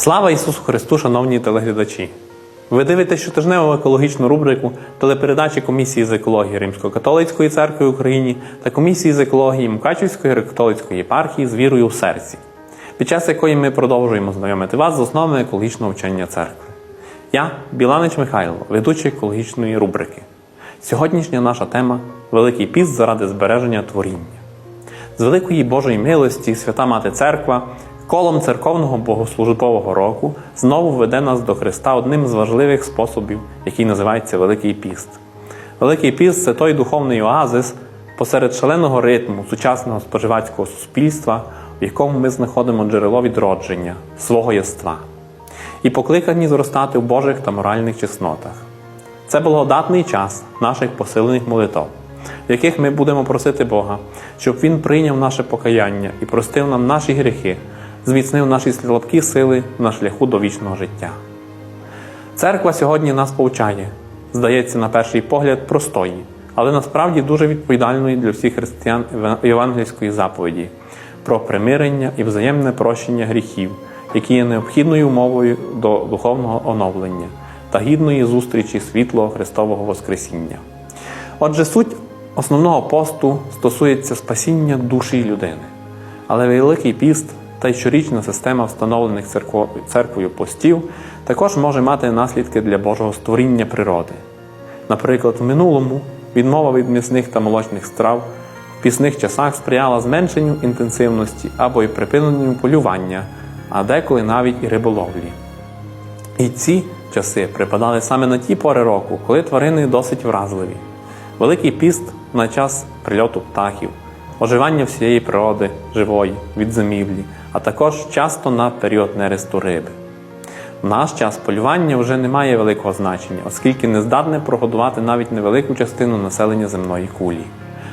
Слава Ісусу Христу, шановні телеглядачі! Ви дивитесь щотижневу екологічну рубрику телепередачі Комісії з екології Римсько-католицької церкви в Україні та Комісії з екології Мукачівської греко-католицької єпархії з вірою в серці, під час якої ми продовжуємо знайомити вас з основами екологічного вчення церкви. Я, Біланич Михайло, ведучий екологічної рубрики. Сьогоднішня наша тема Великий піст заради збереження творіння. З великої Божої милості Свята Мати Церква колом церковного богослужбового року знову веде нас до Христа одним з важливих способів, який називається Великий піст. Великий піст це той духовний оазис посеред шаленого ритму сучасного споживацького суспільства, в якому ми знаходимо джерело відродження, свого єства, і покликані зростати в Божих та моральних чеснотах. Це благодатний час наших посилених молитв, в яких ми будемо просити Бога, щоб Він прийняв наше покаяння і простив нам наші гріхи, зміцнив наші слабкі сили на шляху до вічного життя. Церква сьогодні нас повчає, здається, на перший погляд, простої, але насправді дуже відповідальної для всіх християн євангельської заповіді про примирення і взаємне прощення гріхів, які є необхідною умовою до духовного оновлення та гідної зустрічі світлого Христового Воскресіння. Отже, суть основного посту стосується спасіння душі людини, але Великий піст та й щорічна система встановлених церквою постів також може мати наслідки для Божого створіння природи. Наприклад, в минулому відмова від м'ясних та молочних страв в пісних часах сприяла зменшенню інтенсивності або й припиненню полювання, а деколи навіть і риболовлі. І ці часи припадали саме на ті пори року, коли тварини досить вразливі. Великий піст на час прильоту птахів, оживання всієї природи живої від зимівлі, а також часто на період нересту риби. В наш час полювання вже не має великого значення, оскільки не здатне прогодувати навіть невелику частину населення земної кулі.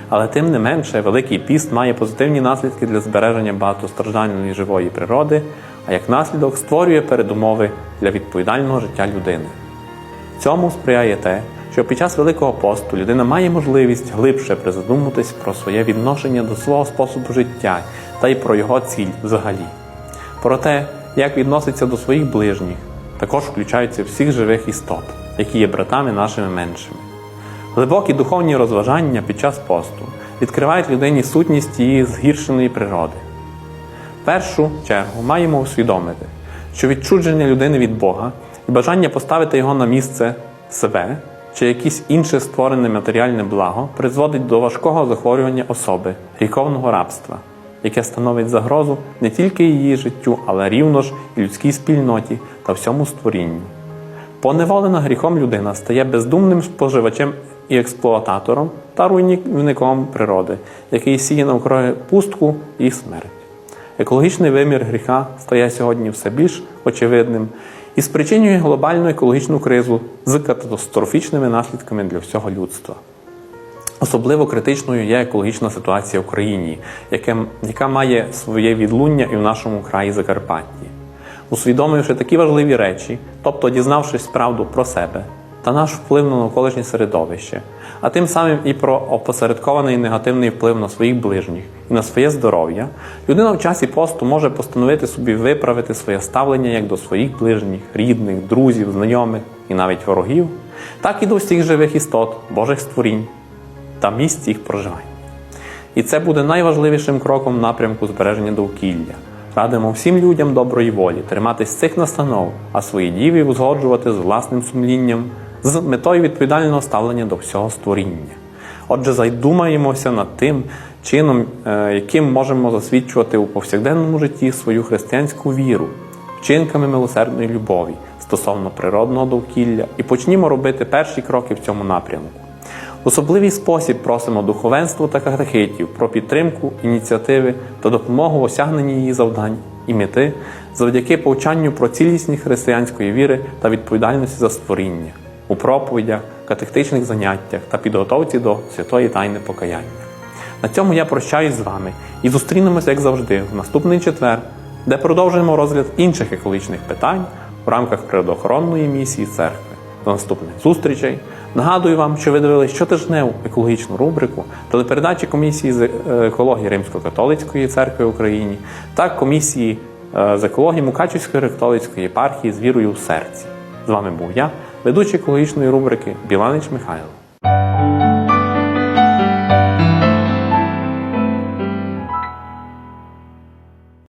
Але тим не менше, Великий піст має позитивні наслідки для збереження багатостраждальної живої природи, а як наслідок створює передумови для відповідального життя людини. Цьому сприяє те, що під час Великого посту людина має можливість глибше призадуматись про своє відношення до свого способу життя та й про його ціль взагалі. Про те, як відноситься до своїх ближніх, також включаються всіх живих істот, які є братами нашими меншими. Глибокі духовні розважання під час посту відкривають людині сутність її згіршеної природи. В першу чергу маємо усвідомити, що відчудження людини від Бога і бажання поставити його на місце себе чи якесь інше створене матеріальне благо призводить до важкого захворювання особи, гріховного рабства, яке становить загрозу не тільки її життю, але рівно ж і людській спільноті та всьому створінню. Поневолена гріхом людина стає бездумним споживачем і експлуататором та руйнівником природи, який сіє навкруги пустку і смерть. Екологічний вимір гріха стає сьогодні все більш очевидним і спричинює глобальну екологічну кризу з катастрофічними наслідками для всього людства. Особливо критичною є екологічна ситуація в країні, яка має своє відлуння і в нашому краї Закарпатті. Усвідомивши такі важливі речі, тобто дізнавшись правду про себе та наш вплив на навколишнє середовище, а тим самим і про опосередкований негативний вплив на своїх ближніх і на своє здоров'я, людина в часі посту може постановити собі виправити своє ставлення як до своїх ближніх, рідних, друзів, знайомих і навіть ворогів, так і до всіх живих істот, Божих створінь та місць їх проживання. І це буде найважливішим кроком в напрямку збереження довкілля. Радимо всім людям доброї волі триматись цих настанов, а свої дії узгоджувати з власним сумлінням, з метою відповідального ставлення до всього створіння. Отже, задумаємося над тим чином, е, яким можемо засвідчувати у повсякденному житті свою християнську віру, вчинками милосердної любові стосовно природного довкілля, і почнімо робити перші кроки в цьому напрямку. Особливий спосіб просимо духовенство та катехитів про підтримку ініціативи та допомогу в осягненні її завдань і мети завдяки повчанню про цілісність християнської віри та відповідальності за створіння у проповідях, катехтичних заняттях та підготовці до святої тайни покаяння. На цьому я прощаюсь з вами і зустрінемося, як завжди, в наступний четвер, де продовжуємо розгляд інших екологічних питань в рамках природоохоронної місії церкви. До наступних зустрічей. Нагадую вам, що ви дивились щотижневу екологічну рубрику телепередачі комісії з е, екології Римсько-католицької церкви в Україні та комісії е, з екології Мукачівської греко-католицької єпархії з вірою в серці. З вами був я, ведучий екологічної рубрики Біланич Михайло.